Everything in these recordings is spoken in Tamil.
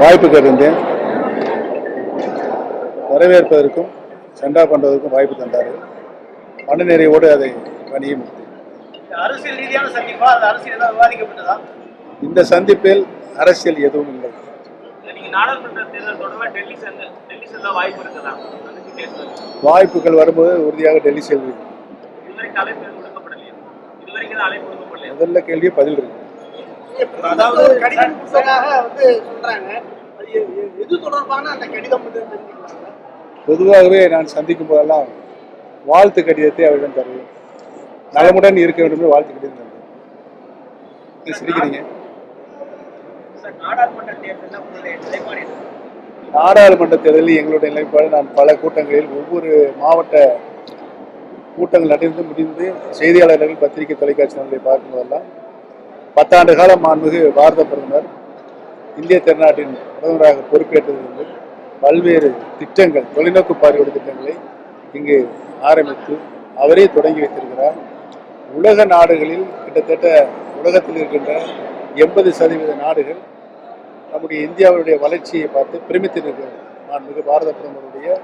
வாய்ப்பு கேட்டிருந்தேன். வரவேற்பதற்கும் சண்டா பண்ணுறதுக்கும் வாய்ப்பு தந்தார். மன நிறைவோடு அதை பணியை இந்த சந்திப்பில் அரசியல் எதுவும் இல்லை. வாய்ப்புகள் வரும்போது உறுதியாக டெல்லி கொடுக்கப்படலையா? முதல்ல கேள்வி பதில் இருக்கு. அதாவது கடிதம் கொடுத்ததாக வந்து சொல்றாங்க. எது தொடர்பான அந்த கடிதம் பொதுவாகவே நான் சந்திக்கும் போதெல்லாம் வாழ்த்து கடிதத்தை அவரிடம் தருவேன். நலமுடன் இருக்க வேண்டும் என்று வாழ்த்து கடிதம் தருவேன். சிரிக்கிறீங்க? சார் நாடாளுமன்ற தேர்தலில் எங்களுடைய நிலைப்பாடு நான் பல கூட்டங்களில் ஒவ்வொரு மாவட்ட கூட்டங்கள் நடந்து முடிந்து செய்தியாளர்கள் பத்திரிகை தொலைக்காட்சி நிலையை பார்க்கும்போதெல்லாம் பத்தாண்டு காலம் மாண்புமிகு பாரத பிரதமர் இந்திய திருநாட்டின் பிரதமராக பொறுப்பேற்றதிலிருந்து பல்வேறு திட்டங்கள் தொலைநோக்கு பார்வையோட திட்டங்களை இங்கு ஆரம்பித்து அவரே தொடங்கி வைத்திருக்கிறார். உலக நாடுகளில் கிட்டத்தட்ட உலகத்தில் இருக்கின்ற எண்பது சதவீத நாடுகள் நம்முடைய இந்தியாவுடைய வளர்ச்சியை பார்த்து பிரமித்து நான் மிக பாரத பிரதமருடைய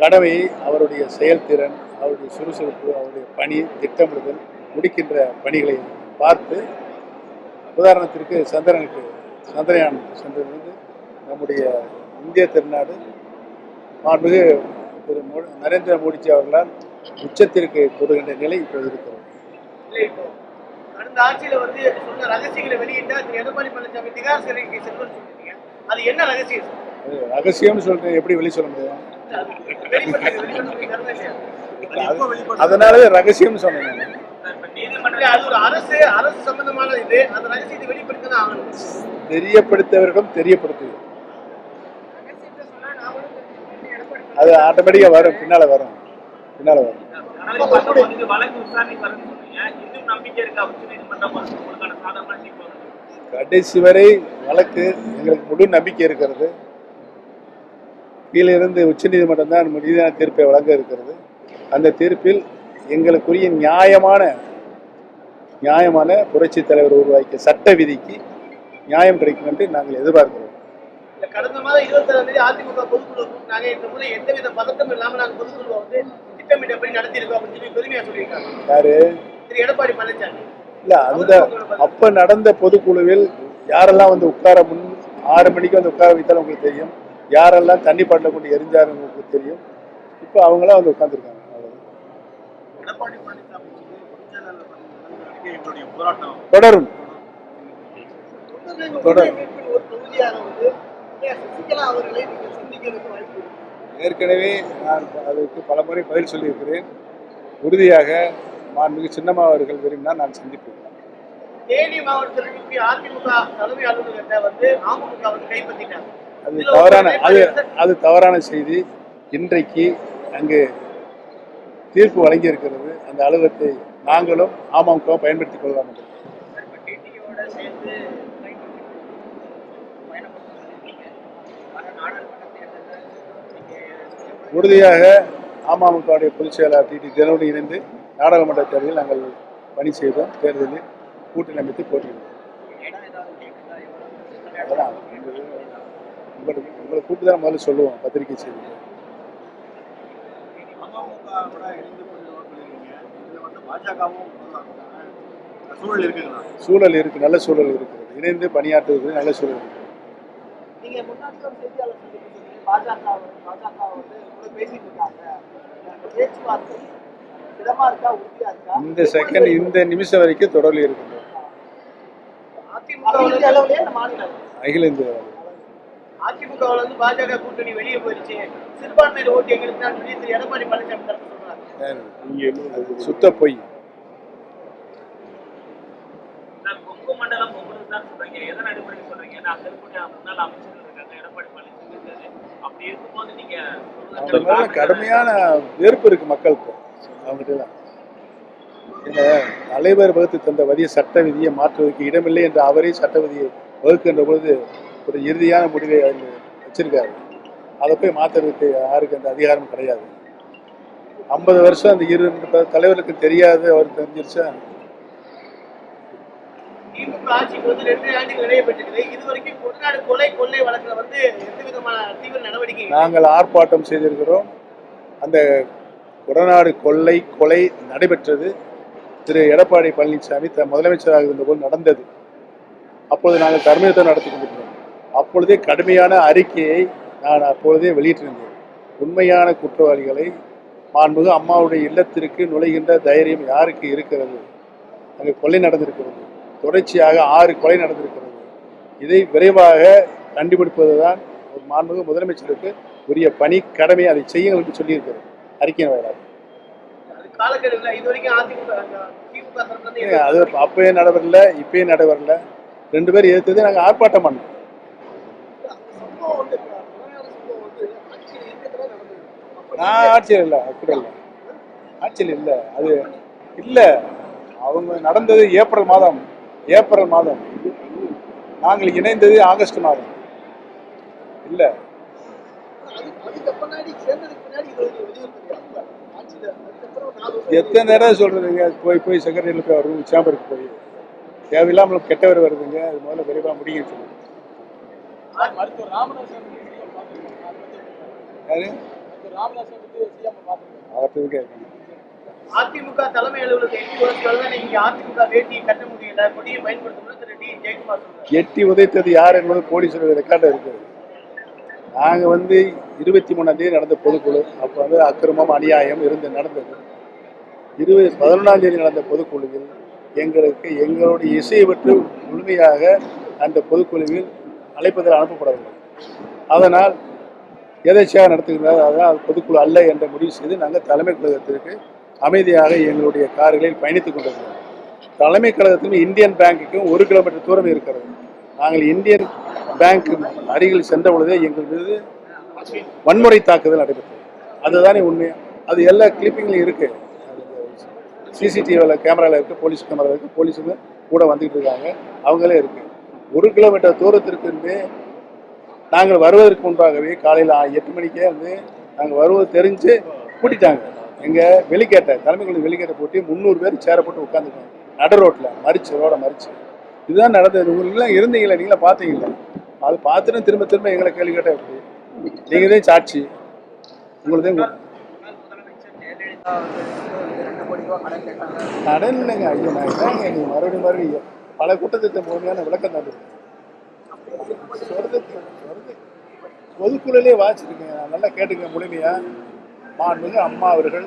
கடமையை அவருடைய செயல்திறன் அவருடைய சுறுசுறுப்பு அவருடைய பணி திட்டமிடுதல் முடிக்கின்ற பணிகளை பார்த்து உதாரணத்திற்கு சந்திரனுக்கு சந்திரயான் சென்றதிலிருந்து நம்முடைய இந்திய திருநாடு மாண்புமிகு திரு மோ நரேந்திர மோடிஜி அவர்களால் உச்சத்திற்கு தொடுகின்ற நிலை இப்போது இருக்கிறது இல்லை இப்போ கடந்த ஆட்சியில வந்து சொன்ன ரகசியங்களை வெளியிட்டா திரு எடப்பாடி பழனிசாமி திகார் சிறைக்கு செல்வன்னு சொல்லிட்டீங்க அது என்ன ரகசியம் சார்? அது ரகசியம்னு சொல்லிட்டு எப்படி வெளி சொல்ல முடியும் அது வெளிப்பட்டது, வெளிப்பட்டது கருதா இல்லையா? அது- அதனாலவே ரகசியம்னு சொன்னேன் நீதிமன்ற இல்ல, அது ஆட்டோமேட்டிக்காக வரும். பின்னால வரும். பின்னால வரும். உச்ச நீதிமன்றம் கடைசி வரை வழக்கு எங்களுக்கு முழு நம்பிக்கை இருக்கிறது. கீழே இருந்து உச்சநீதிமன்றம் தான் நீதியான தீர்ப்பை வழங்க இருக்கிறது. அந்த தீர்ப்பில் எங்களுக்குரிய நியாயமான நியாயமான புரட்சி தலைவர் உருவாக்கிய சட்ட விதிக்கு நியாயம் கிடைக்கும் என்று நாங்கள் எதிர்பார்க்கிறோம். கடந்த மாதம் இருபத்தாறாம் தேதி அதிமுக பொதுக்குழு கூட்டினாங்க இந்த முறை எந்தவித பதட்டமும் இல்லாம நாங்க பொதுக்குழுவை வந்து திட்டமிட்டபடி நடத்தியிருக்கோம் அப்படின்னு சொல்லி பெருமையா சொல்லியிருக்காங்க. யாரு? திரு எடப்பாடி பழனிசாமி. இல்ல அந்த அப்ப நடந்த பொதுக்குழுவில் யாரெல்லாம் வந்து உட்கார முன் ஆறு மணிக்கு வந்து உட்கார வைத்தாலும் உங்களுக்கு தெரியும். யாரெல்லாம் தண்ணி பாட்டில் கொண்டு எரிஞ்சாரு உங்களுக்கு தெரியும். இப்போ அவங்களாம் வந்து உட்காந்துருக்காங்க எடப்பாடி பழனிசாமி வந்து பொதுச்செயலாளர் பதவி வழங்குவதற்கு எங்களுடைய போராட்டம் தொடரும் தொடர். ஒரு தொகுதியாக வந்து ஐயா சசிகலா அவர்களை நீங்கள் சந்திக்கிறதுக்கு வாய்ப்பு இருக்கு. ஏற்கனவே நான் அதற்கு பல முறை பதில் சொல்லியிருக்கிறேன். உறுதியாக மாண்புமிகு சின்னம்மா அவர்கள் விரும்பினால் நான் சந்திப்பேன். தேனி மாவட்டத்தில் இருக்கக்கூடிய அதிமுக தலைமை அலுவலகத்தை வந்து அமமுக வந்து கைப்பற்றிட்டாங்க அது தவறான அது அது தவறான செய்தி. இன்றைக்கு அங்கு தீர்ப்பு வழங்கி இருக்கிறது அந்த அலுவலகத்தை நாங்களும் அமமுகவும் பயன்படுத்திக் கொள்ளலாம் என்று. உறுதியாக அமமுகவுடைய பொதுச் செயலாளர் டி. தினோடு இணைந்து நாடாளுமன்ற தேர்தலில் நாங்கள் பணி செய்தோம். தேர்தலில் கூட்டணி அமைத்து போட்டியிடுவோம் உங்களுக்கு உங்களை கூப்பிட்டு தான் முதல்ல சொல்லுவோம் பத்திரிகை செய்தி அமமுக கூட இணைந்து கொண்டு சொல்லியிருக்கீங்க இதுல வந்து பாஜகவும் சூழல் இருக்குங்களா? சூழல் இருக்கு நல்ல சூழல் இருக்கிறது இணைந்து பணியாற்றுவது நல்ல சூழல் இருக்கு. நீங்க முன்னாடி ஒரு செய்தியாளர் பாஜக பாஜக வந்து பேசிட்டு இருக்காங்க. அந்த பேச்சுவார்த்தை திடமா இருக்கா உறுதியா இருக்கா? இந்த செகண்ட் இந்த நிமிஷம் வரைக்கும் மாநில அளவு. அகில இந்திய. அதிமுகவுல இருந்து பாஜக கூட்டணி வெளியே போயிடுச்சு. சிறுபான்மையில ஓட்டு எங்களுக்கு தான் சொல்லி எடப்பாடி பழனிசாமி தரப்பு சுத்த பொய். கடுமையான வெறுப்பு இருக்கு மக்களுக்கு. அவங்ககிட்ட இந்த தலைவர் வகுத்து தந்த வரிய சட்ட விதியை மாற்றுவதற்கு இடமில்லை என்று அவரே சட்ட விதியை வகுக்கின்ற பொழுது ஒரு இறுதியான முடிவை அதில் வச்சிருக்காரு. அதை போய் மாற்றுறதுக்கு யாருக்கு அந்த அதிகாரம் கிடையாது. ஐம்பது வருஷம் அந்த இரு தலைவருக்கு தெரியாது அவர் தெரிஞ்சிருச்சா? திமுக ஆட்சிக்கு வந்து ரெண்டு ஆண்டுகள் நிறைவேற்றிருக்குது இது வரைக்கும் கொடநாடு கொலை கொள்ளை வழக்குல வந்து எந்த விதமான தீவிர நடவடிக்கை நாங்கள் ஆர்ப்பாட்டம் செய்திருக்கிறோம். அந்த கொடநாடு கொள்ளை கொலை நடைபெற்றது. திரு எடப்பாடி பழனிசாமி த முதலமைச்சராக இருந்தபோது நடந்தது. அப்பொழுது நாங்கள் தர்மயுத்தம் நடத்தி கொண்டிருந்தோம். அப்பொழுதே கடுமையான அறிக்கையை நான் அப்பொழுதே வெளியிட்டிருந்தேன். உண்மையான குற்றவாளிகளை மாண்புமிகு அம்மாவுடைய இல்லத்திற்கு நுழைகின்ற தைரியம் யாருக்கு இருக்கிறது? அங்கே கொலை நடந்திருக்கிறது. தொடர்ச்சியாக ஆறு கொலை நடந்திருக்கிறது. இதை விரைவாக கண்டுபிடிப்பதுதான் ஒரு மாண்புமிகு முதலமைச்சருக்கு உரிய பணி கடமை. அதை செய்யுங்கள் என்று சொல்லியிருக்கிறது. அறிக்கையின் வாயிலாக. அது அப்பயே நடைபெறல இப்பயே நடைபெறல. ரெண்டு பேரும் எதிர்த்தது நாங்கள் ஆர்ப்பாட்டம் பண்ணோம் அந்த சம்பவம் வந்து கொலையான சம்பவம் வந்து ஆட்சியில் இருக்கிறதா நடந்தது அப்ப நான் ஆட்சியில் இல்லை அப்படி இல்லை. ஆட்சியில் இல்லை அது இல்லை. அவங்க நடந்தது ஏப்ரல் மாதம் ஏப்ரல் மாதம். நாங்கள் இணைந்தது ஆகஸ்ட் மாதம். இல்லை. எத்தனை தடவை சொல்றதுங்க? போய் போய் செக்ரட்டரியில் போய் ரூம் சேம்பருக்கு போய். தேவையில்லாமல் கெட்டவர் வருதுங்க. அது முதல்ல விரைவாக முடியும் சொல்லுங்க. யாரு? அதிமுக தலைமை அலுவலகத்தை எட்டு உதைத்தது யார் என்பது போலீஸ் ரெக்கார்டில் இருக்குது நாங்கள் வந்து இருபத்தி மூணாம் தேதி நடந்த பொதுக்குழு அப்போ வந்து அக்கிரமம் அநியாயம் இருந்து நடந்தது. இருபது பதினொன்றாம் தேதி நடந்த பொதுக்குழுவில் எங்களுக்கு எங்களுடைய இசையை பற்றி முழுமையாக அந்த பொதுக்குழுவில் அழைப்பதில் அனுப்பப்படவில்லை. அதனால் எதேச்சியாக நடத்துகிறார் அதனால் அது பொதுக்குழு அல்ல என்ற முடிவு செய்து நாங்கள் தலைமை கழகத்திற்கு அமைதியாக எங்களுடைய கார்களில் பயணித்துக் கொண்டிருக்கிறோம். தலைமை கழகத்திலும் இந்தியன் பேங்குக்கும் ஒரு கிலோமீட்டர் தூரம் இருக்கிறது. நாங்கள் இந்தியன் பேங்க் அருகில் சென்ற பொழுதே எங்கள் மீது வன்முறை தாக்குதல் நடைபெற்றது. அதுதானே உண்மை. அது எல்லா கிளிப்பிங்லையும் இருக்கு. சிசிடிவியில் கேமராவில் இருக்கு போலீஸ் கேமராவில் இருக்குது போலீஸுங்க கூட வந்துகிட்டு இருக்காங்க. அவங்களே இருக்கு. ஒரு கிலோமீட்டர் தூரத்திற்கு நாங்கள் வருவதற்கு முன்பாகவே காலையில் எட்டு மணிக்கே வந்து நாங்கள் வருவது தெரிஞ்சு கூட்டிட்டாங்க. எங்கள் வெளிக்கேட்டை தலைமைக்குழு வெளிக்கேட்டை போட்டு முந்நூறு பேர் சேர போட்டு உட்காந்துருக்காங்க நட ரோட்டில் மறிச்சு ரோட மறிச்சு. இதுதான் நடந்தது. உங்களுக்குலாம் இருந்தீங்களே? நீங்களாம் பார்த்தீங்களா? அது பார்த்துட்டு திரும்ப திரும்ப எங்களை கேள்வி கேட்டால் எப்படி? நீங்கள் தான் சாட்சி. உங்களுக்கு தான் கடன் இல்லைங்க ஐயோ நான் மறுபடியும் மறுபடியும் பல கூட்டத்திட்ட முழுமையான விளக்கம் தான் பொதுக்குழலே வாசிருக்கேன் நல்லா கேட்டுங்க முழுமையா. மாண்புமிகு அம்மா அவர்கள்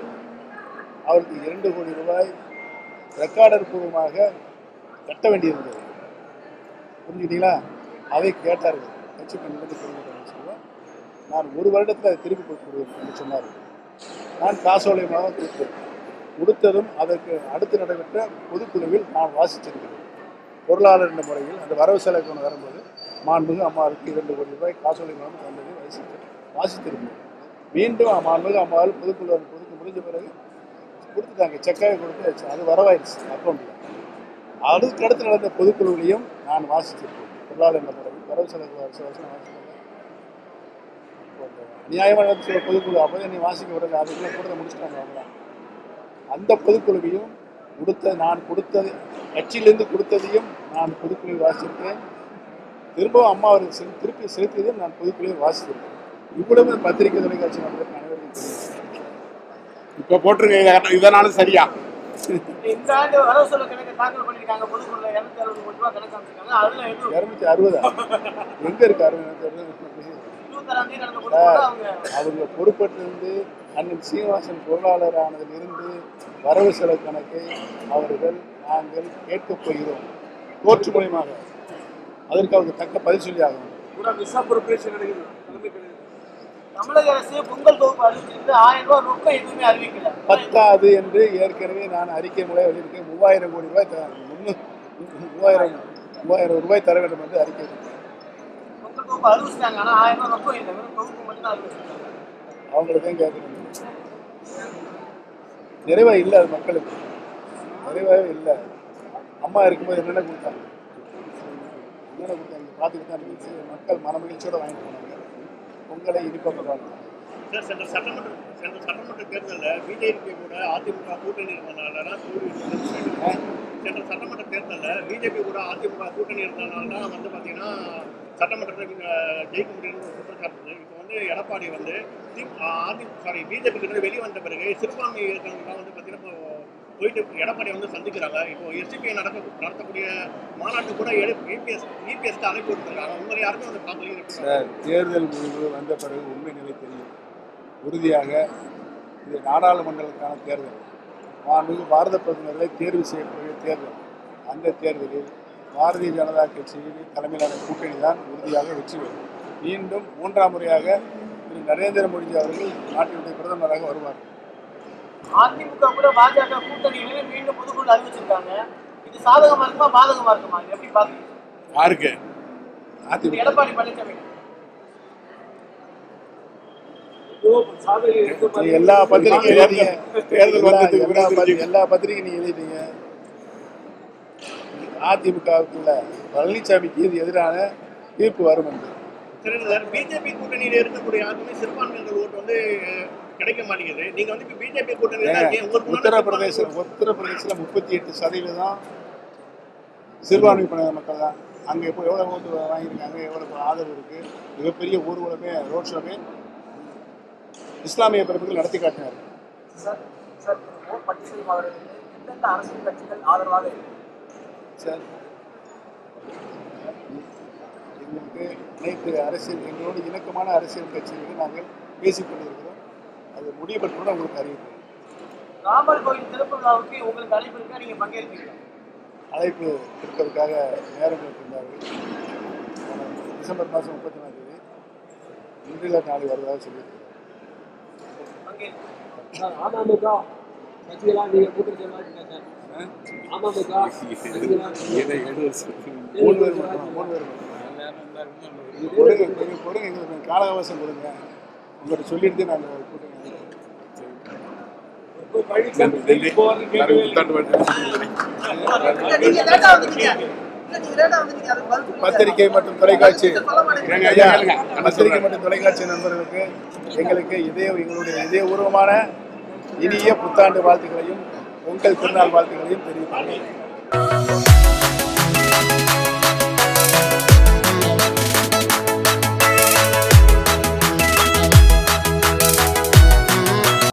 அவருக்கு இரண்டு கோடி ரூபாய் ரெக்கார்டர் பூர்வமாக கட்ட வேண்டியிருந்தது. புரிஞ்சுக்கிட்டீங்களா? அதை கேட்டார்கள். கட்சி பண்ணிட்டு தெரிவிக்கிறேன் சொல்லுவேன். நான் ஒரு வருடத்தில் அதை திருப்பி கொடுத்துருவேன் என்று சொன்னார். நான் காசோலயமாக கொடுத்தேன். கொடுத்ததும் அதற்கு அடுத்து நடைபெற்ற பொதுக்குழுவில் நான் வாசிச்சிருக்கிறேன். பொருளாளர் என்ற முறையில் அந்த வரவு செலவு கொண்டு வரும்போது மாண்புமிகு அம்மாவுக்கு இரண்டு கோடி ரூபாய் காசோலை மூலம் தந்தது வாசித்து வாசித்திருந்தோம் மீண்டும் மாண்புமிகு அம்மாவால் பொதுக்குழு பொதுக்கு முடிஞ்ச பிறகு கொடுத்துட்டாங்க. செக்காக கொடுத்து அது வரவாயிருச்சு. அக்கௌண்ட்டில் அதுக்கு அடுத்து நடந்த பொதுக்குழுவிலையும் நான் வாசிச்சிருக்கேன் பொருளாளர் என்ற முறையில் வரவு செலவு வருஷம் வருஷம் வாசிச்சிருக்கேன் நியாயமாக நடந்த சில பொதுக்குழு. அப்போ நீ வாசிக்க விடல அதுக்குள்ளே கூட முடிச்சிட்டாங்க அவங்களாம் அந்த பொதுக்குழுவையும் கொடுத்த நான் கொடுத்தது கட்சியிலிருந்து கொடுத்ததையும் நான் பொதுக்குழுவில் வாசித்திருக்கேன் திரும்பவும் அம்மா அவருக்கு செலுத்தி- திருப்பி செலுத்தியதையும் நான் பொதுக்குழுவில் வாசித்திருக்கேன் இவ்வளவு பத்திரிகை தொலைக்காட்சி நண்பர்கள் அனைவருக்கும் இப்போ போட்டிருக்க இத- இதனால சரியா? இந்த ஆண்டு வரவு செலவு கணக்கு தாக்கல் பண்ணிருக்காங்க பொதுக்குள்ள இருநூத்தி அறுபது கோடி ரூபாய் கணக்கு அமைச்சிருக்காங்க. அதுல இரநூத்தி அறுபதா? எங்க இருக்கு அறுபது அவங்க பொறுப்பேற்றிருந்து அண்ணன் சீனிவாசன் பொருளாளர் ஆனதிலிருந்து வரவு செலவு கணக்கை அவர்கள் நாங்கள் கேட்கப் போகிறோம். கோர்ட் மூலியமாக. அதற்கு அவங்க தக்க பதில் சொல்லி ஆகணும். தமிழக அரசு பொங்கல் தொகுப்பு அறிவிச்சிருந்து ஆயிரம் ரூபாய் ரொக்கம் எதுவுமே அறிவிக்கல. பத்தாது என்று ஏற்கனவே நான் அறிக்கை மூலம் வெளியிருக்கேன் மூவாயிரம் கோடி ரூபாய் மூவாயிரம் மூவாயிரம் ரூபாய் தர வேண்டும் என்று அறிக்கை. பொங்கல் தொகுப்பு அறிவிச்சிட்டாங்க. ஆனா ஆயிரம் ரூபாய் ரொக்கம் இல்லை. தொகுப்பு மட்டும் கேட்கணும். நிறைவாக இல்லை அது மக்களுக்கு. நிறைவாகவே இல்லை. அம்மா இருக்கும்போது என்னென்ன கொடுத்தாங்க? என்னென்ன கொடுத்தாங்க பார்த்துக்கிட்டு தான் இருந்துச்சு. மக்கள் மனமகிழ்ச்சியோட வாங்கிட்டு போனாங்க பொங்கலை இனிப்பாக கொண்டாடுறாங்க சார் சென்ற சட்டமன்ற சென்ற சட்டமன்ற தேர்தலில் பிஜேபி கூட அதிமுக கூட்டணி இருந்தனால தான் சென்ற சட்டமன்ற தேர்தலில் பிஜேபி கூட அதிமுக கூட்டணி இருந்தனால தான் வந்து பார்த்தீங்கன்னா சட்டமன்றத்தில் ஜெயிக்க முடியும்னு ஒரு குற்றச்சாட்டு இப்போ வந்து எடப்பாடி வந்து அதிமுக சாரி பிஜேபி கிட்ட வெளியே வந்த பிறகு சிறுபான்மை இருக்கிறவங்கலாம் வந்து பார்த்தீங்கன்னா இப்போ போயிட்டு எடப்பாடி வந்து சந்திக்கிறாங்க. இப்போ எஸ்டிபி நடக்க நடத்தக்கூடிய மாநாட்டு கூட இபிஎஸ் இபிஎஸ்க்கு அழைப்பு கொடுத்துருக்காங்க உங்களை யாருமே வந்து பார்க்கலையே சார் தேர்தல் முடிவு வந்த பிறகு உண்மை நிலை தெரியும். உறுதியாக இது நாடாளுமன்றத்துக்கான தேர்தல். மாண்புமிகு பாரத பிரதமர்களை தேர்வு செய்யக்கூடிய தேர்தல். அந்த தேர்தலில் பாரதிய ஜனதா கட்சியின் தலைமையிலான கூட்டணி தான் உறுதியாக வெற்றி பெறும். மீண்டும் மூன்றாம் முறையாக திரு. நரேந்திர மோடி அவர்கள் நாட்டினுடைய பிரதமராக வருவார். அதிமுக கூட பாஜக கூட்டணியிலே மீண்டும் புதுக்குழு அறிவிச்சிருக்காங்க. இது சாதகமா இருக்குமா பாதகமா இருக்குமா? இது எப்படி பாக்குறீங்க? யாருக்கு எடப்பாடி பழனிசாமி நீ எல்லா பத்திரிகையும் எழுதிங்க தேர்தல் எல்லா- வந்ததுக்கு எல்லா பிறகு பத்திரிகை- எல்லா பத்திரிகை நீங்க எழுதிட்டீங்க. அதிமுகவுக்குள்ள பழனிசாமிக்கு இது எதிரான தீர்ப்பு வரும் என்று. பிஜேபி கூட்டணியில இருக்கக்கூடிய யாருக்குமே சிறுபான்மையினர் ஓட்டு வந்து கிடைக்க மாட்டேங்குது. நீங்க வந்து இப்ப பிஜேபி கூட்டணியில தான் இருக்கீங்க. உங்களுக்கு முன்னாடி உத்தரப்பிரதேச உத்தரப்பிரதேசத்தில் முப்பத்தி எட்டு சதவீதம் சிறுபான்மை பிரிவின மக்கள் தான். அங்கே இப்போ எவ்வளோ ஓட்டு வாங்கியிருக்காங்க எவ்வளோ ஆதரவு இருக்கு? மிகப்பெரிய ஊர்வலமே ரோட் ஷோவே இஸ்லாமிய பிறப்புகள் நடத்தி காட்டினார். சார் எங்களுக்கு அனைத்து அரசியல் எங்களோடு இணக்கமான அரசியல் கட்சிகளுக்கு நாங்கள் பேசிக் கொண்டிருக்கிறோம் அது முடிவு பெற்றோட உங்களுக்கு அறிவிப்போம் ராமர் கோயில் திறப்பு விழாவுக்கு உங்களுக்கு அழைப்பு இருக்கா? நீங்க பங்கேற்பீங்களா? அழைப்பு கொடுக்கறதுக்காக நேரம் கொடுத்திருந்தார்கள். டிசம்பர் மாதம் முப்பத்தி நாலாம் தேதி. இன்றில் நாளை வருவதாக சொல்லியிருக்கிறார். அமமுக கட்சியெல்லாம் நீங்க கூட்டணி மாட்டீங்க சார்? அமமுக மூணு பேர் மட்டும் மூணு பேர் மட்டும். கொடுங்க எங்களுக்கு கால அவகாசம் கொடுங்க. உங்கள்கிட்ட சொல்லிட்டு நாங்கள் கூட்டணி இப்போ பழனிசாமி டெல்லி போவார்னு கேட்கவே இல்லை. நீங்க லேட்டா வந்துட்டீங்க இல்ல நீங்க லேட்டா வந்துட்டீங்க அதுக்கு பதில் சொல்லுங்க. பத்திரிகை மற்றும் தொலைக்காட்சி. பத்திரிகை மற்றும் தொலைக்காட்சி நண்பர்களுக்கு எங்களுக்கு இதே எங்களுடைய இதயபூர்வமான இனிய புத்தாண்டு வாழ்த்துக்களையும் உங்கள் திருநாள் வாழ்த்துக்களையும் தெரிவித்துள்ளேன்